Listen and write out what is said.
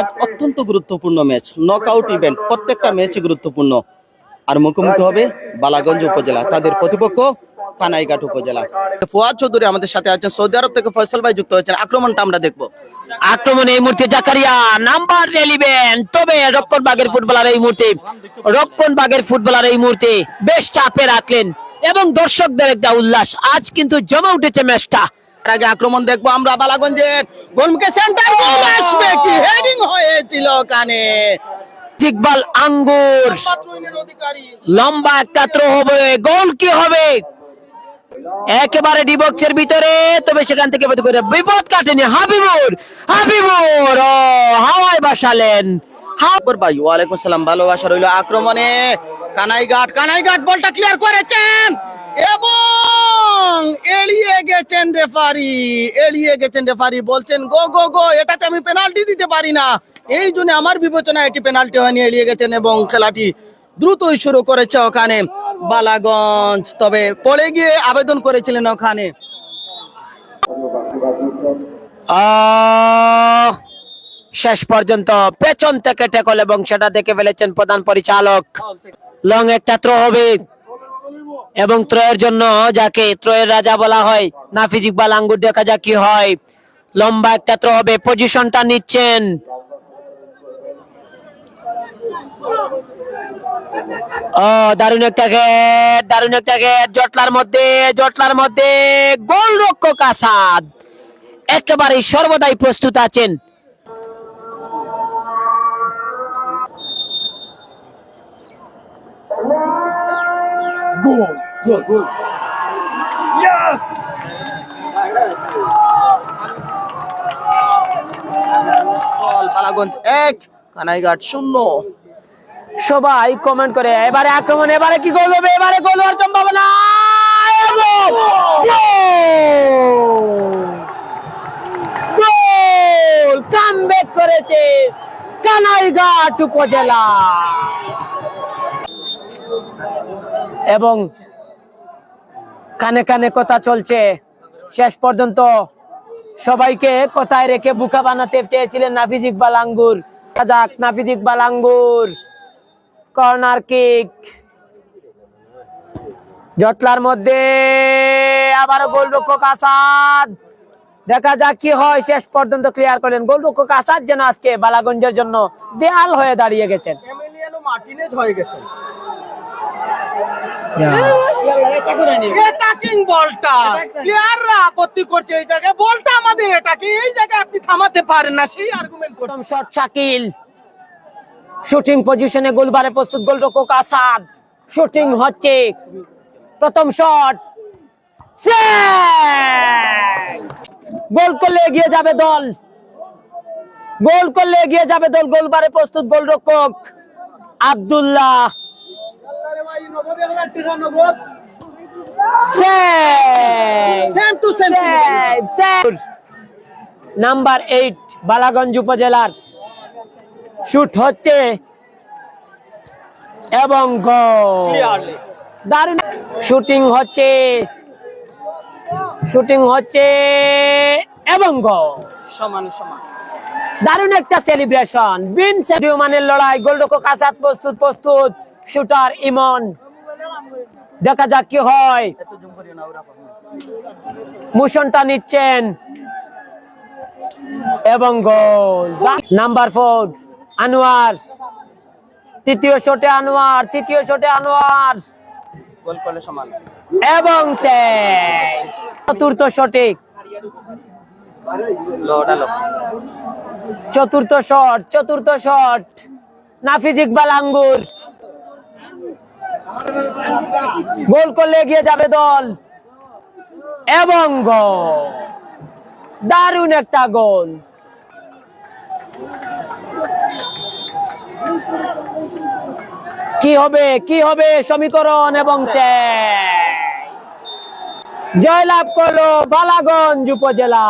আজ অত্যন্ত গুরুত্বপূর্ণ ম্যাচ। নকআউট ইভেন্ট প্রত্যেকটা ম্যাচ গুরুত্বপূর্ণ। আর মুখোমুখি হবে বালাগঞ্জ উপজেলা, তাদের প্রতিপক্ষ কানাইঘাট উপজেলা। ফুয়াদ চৌধুরী আমাদের সাথে আছেন। সৌদি আরব থেকে ফয়সাল ভাই যুক্ত হয়েছেন। আক্রমণটা আমরা দেখব। আক্রমণ এই মুহূর্তে জাকারিয়া বেশ চাপে রাখলেন। এবং দর্শকদের একটা উল্লাস, আজ কিন্তু জমা উঠেছে ম্যাচটা। আগে আক্রমণ দেখব আমরা বালাগঞ্জের। গোলমুখে সেন্টার গোল, আসবে কি? হেডিং হয়েছিল কানে ইকবাল আঙ্গুর। লম্বা একটা হবে। গোল কি হবে? একেবারে ডিবক্সের ভিতরে। তবে সেখান থেকে বিপদ কাটেনি হাবিবুর। হাবিবুর, ও, হাওয়ায় বাসালেন। আকবর ভাই, ওয়ালাইকুম সালাম ভালোবাসা রইল আক্রমণে। কানাইঘাট কানাইঘাট বলটা ক্লিয়ার করেছেন। এবং গেছেন রেফারি এড়িয়ে গেছেন রেফারি বলছেন গো গো গো এটাতে আমি পেনাল্টি দিতে পারি না। এই জন্য আমার বিবেচনা এটি পেনাল্টি হয়নি এড়িয়ে গেছেন এবং খেলাটি দ্রুতই শুরু করেছে ওখানে বালাগঞ্জ। তবে পড়ে গিয়ে আবেদন করেছিলেন ওখানে। শেষ পর্যন্ত পেছন থেকে টেকল এবং সেটা দেখে ফেলেছেন প্রধান পরিচালক। লং একটা থ্রো হবে। এবং ত্রয়ের জন্য যাকে ত্রয়ের রাজা বলা হয়, নাফিজ ইকবাল আঙ্গুর দেখা যাক কি হয়। লম্বা একটা থ্রো হবে, পজিশনটা নিচ্ছেন। ও, দারুণ একটা গেট দারুণ একটা গেট জটলার মধ্যে জটলার মধ্যে গোল রক্ষক আসাদ। একেবারে সর্বদাই প্রস্তুত আছেন। বল বালাগঞ্জ এক কানাইঘাট শূন্য। সবাই কমেন্ট করে, এবারে আক্রমণ, এবারে কি গোল হবে? এবারে গোল হওয়ার সম্ভাবনা! গোল! কামব্যাক করেছে কানাইঘাট উপজেলা। এবং কানে কানে কথা চলছে। শেষ পর্যন্ত সবাইকে কথায় রেখে বুকা বানাতে চেয়েছিলেন নাফিজ ইকবাল আঙ্গুর। যাক, নাফিজ ইকবাল আঙ্গুর, কর্নার কিক। জটলার মধ্যে আবারও গোলরক্ষক আসাদ। দেখা যাক কি হয়, শেষ পর্যন্ত ক্লিয়ার করলেন। গোলরক্ষক আসাদ যেন আজকে বালাগঞ্জের জন্য দেয়াল হয়ে দাঁড়িয়ে গেছেন। হয়ে গেছে অ্যাটাকিং বলটা? প্লেয়াররা আপত্তি করছে এই জায়গায়। বলটা আমাদের অ্যাটাকিং এই জায়গায় আপনি থামাতে পারেন না সেই আর্গুমেন্ট প্রথম শট শাকিল। শুটিং পজিশনে গোলবারে প্রস্তুত গোলরক্ষক আসাদ। শুটিং হচ্ছে প্রথম শট গোল করলে এগিয়ে যাবে দল। গোল করলে এগিয়ে যাবে দল। গোলবারে প্রস্তুত গোলরক্ষক আব্দুল্লাহ নাম্বার এইট বালাগঞ্জ উপজেলার শুট হচ্ছে এবং দারুণ। শুটিং হচ্ছে শুটিং হচ্ছে এবং সমান সমান। দারুণ একটা সেলিব্রেশন বিন মানের লড়াই গোলরক্ষক আসাদ প্রস্তুত প্রস্তুত। শুটার ইমন দেখা যাক কি হয়। মোশনটা নিচ্ছেন। এবং গোল। Number four Anwar. তৃতীয় শটে আনোয়ার তৃতীয় শটে আনোয়ার। গোল করলে সমান। এবং সে চতুর্থ শটে। চতুর্থ শট চতুর্থ শট। নাফিজ ইকবাল আঙ্গুর। গোল করলে এগিয়ে যাবে দল। এবং গোল। দারুণ একটা গোল। কি হবে কি হবে সমীকরণ এবং সে জয়লাভ করল বালাগঞ্জ উপজেলা।